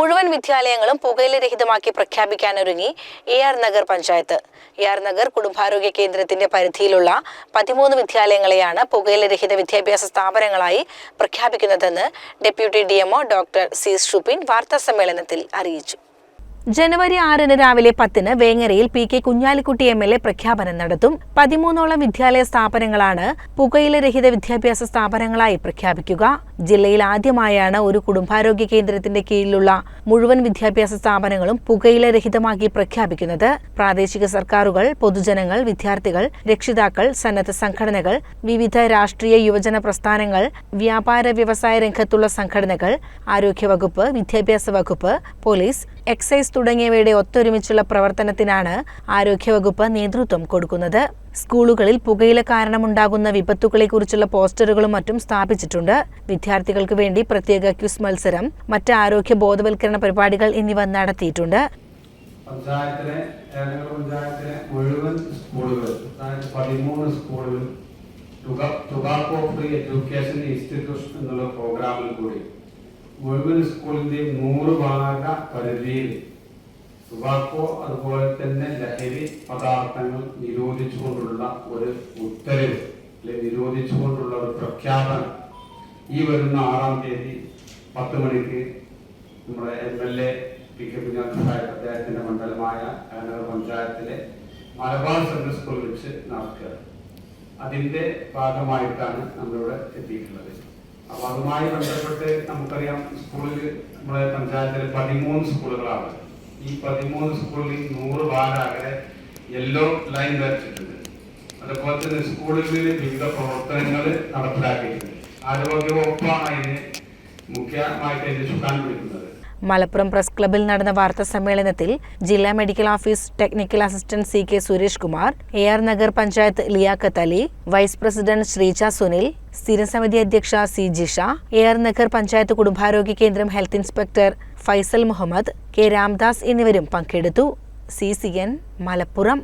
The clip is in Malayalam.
മുഴുവൻ വിദ്യാലയങ്ങളും പുകയില രഹിതമാക്കി പ്രഖ്യാപിക്കാനൊരുങ്ങി A R Nagar panchayat. A R Nagar കുടുംബാരോഗ്യ കേന്ദ്രത്തിന്റെ പരിധിയിലുള്ള പതിമൂന്ന് വിദ്യാലയങ്ങളെയാണ് പുകയില രഹിത വിദ്യാഭ്യാസ സ്ഥാപനങ്ങളായി പ്രഖ്യാപിക്കുന്നതെന്ന് deputy DMO doctor C Shupin വാർത്താസമ്മേളനത്തിൽ അറിയിച്ചു. ജനുവരി ആറിന് രാവിലെ പത്തിന് വേങ്ങരയിൽ P K Kunhalikutty M L A പ്രഖ്യാപനം നടത്തും. പതിമൂന്നോളം വിദ്യാലയ സ്ഥാപനങ്ങളാണ് പുകയില രഹിത വിദ്യാഭ്യാസ സ്ഥാപനങ്ങളായി പ്രഖ്യാപിക്കുക. ജില്ലയിൽ ആദ്യമായാണ് ഒരു കുടുംബാരോഗ്യ കേന്ദ്രത്തിന്റെ കീഴിലുള്ള മുഴുവൻ വിദ്യാഭ്യാസ സ്ഥാപനങ്ങളും പുകയില രഹിതമാക്കി പ്രഖ്യാപിക്കുന്നത്. പ്രാദേശിക സർക്കാരുകൾ പൊതുജനങ്ങൾ വിദ്യാർത്ഥികൾ രക്ഷിതാക്കൾ സന്നദ്ധ സംഘടനകൾ വിവിധ രാഷ്ട്രീയ യുവജന പ്രസ്ഥാനങ്ങൾ വ്യാപാര വ്യവസായ രംഗത്തുള്ള സംഘടനകൾ ആരോഗ്യവകുപ്പ് വിദ്യാഭ്യാസ വകുപ്പ് പോലീസ് എക്സൈസ് തുടങ്ങിയവയുടെ ഒത്തൊരുമിച്ചുള്ള പ്രവർത്തനത്തിനാണ് ആരോഗ്യവകുപ്പ് നേതൃത്വം കൊടുക്കുന്നത്. സ്കൂളുകളിൽ പുകയില കാരണമുണ്ടാകുന്ന വിപത്തുകളെക്കുറിച്ചുള്ള പോസ്റ്ററുകളും മറ്റും സ്ഥാപിച്ചിട്ടുണ്ട്. വിദ്യാർത്ഥികൾക്ക് വേണ്ടി പ്രത്യേക ക്യൂസ് മത്സരം മറ്റ് ആരോഗ്യ ബോധവൽക്കരണ പരിപാടികൾ എന്നിവ നടത്തിയിട്ടുണ്ട്. പഞ്ചായത്തിലെ പഞ്ചായത്തിലെ മുഴുവൻ ഫ്രീ എഡ്യൂക്കേഷൻ ഇൻസ്റ്റിറ്റ്യൂഷൻ എന്നുള്ള പ്രോഗ്രാമിൽ കൂടി മുഴുവൻ സ്കൂളിന്റെയും നൂറ് ഭാഗ പരിധിയിൽ ടുബാക്കോ അതുപോലെ തന്നെ ലഹരി പദാർത്ഥങ്ങൾ നിരോധിച്ചുകൊണ്ടുള്ള ഒരു ഉത്തരവ് അല്ലെങ്കിൽ നിരോധിച്ചുകൊണ്ടുള്ള ഒരു പ്രഖ്യാപനം ഈ വരുന്ന ആറാം തീയതി പത്ത് മണിക്ക് നമ്മുടെ M L A P K Kunhasahib അദ്ദേഹത്തിന്റെ മണ്ഡലമായ കാനഗർ പഞ്ചായത്തിലെ മലബാർ സെൻട്രൽ സ്കൂളിൽ വെച്ച് നടക്കുക. അതിന്റെ ഭാഗമായിട്ടാണ് നമ്മളിവിടെ എത്തിയിട്ടുള്ളത്. അപ്പൊ അതുമായി ബന്ധപ്പെട്ട് നമുക്കറിയാം സ്കൂളിൽ നമ്മുടെ പഞ്ചായത്തിൽ പതിമൂന്ന് സ്കൂളുകളാണ്. ഈ പതിമൂന്ന് സ്കൂളിൽ നൂറ് ഭാഗാകെ യെല്ലോ ലൈൻ വരച്ചിട്ടുണ്ട്. അതുപോലെ തന്നെ സ്കൂളുകളിൽ വിവിധ പ്രവർത്തനങ്ങൾ നടപ്പിലാക്കിയിട്ടുണ്ട്. ആരോഗ്യവകുപ്പാണ് അതിന് മുഖ്യമായിട്ട് അതിന്റെ ചുക്കാൻ പിടിക്കുന്നത് മലപ്പുറം പ്രസ് ക്ലബിൽ നടന്ന വാർത്താ സമ്മേളനത്തിൽ ജില്ലാ medical office technical assistant C K Suresh Kumar A R Nagar panchayat Liyakath Ali vice president Sreeja Sunil സ്ഥിരസമിതി അധ്യക്ഷ C Jisha A R Nagar panchayat കുടുംബാരോഗ്യ കേന്ദ്രം health inspector Faisal Muhammad K Ramdas എന്നിവരും പങ്കെടുത്തു. C C N Malappuram.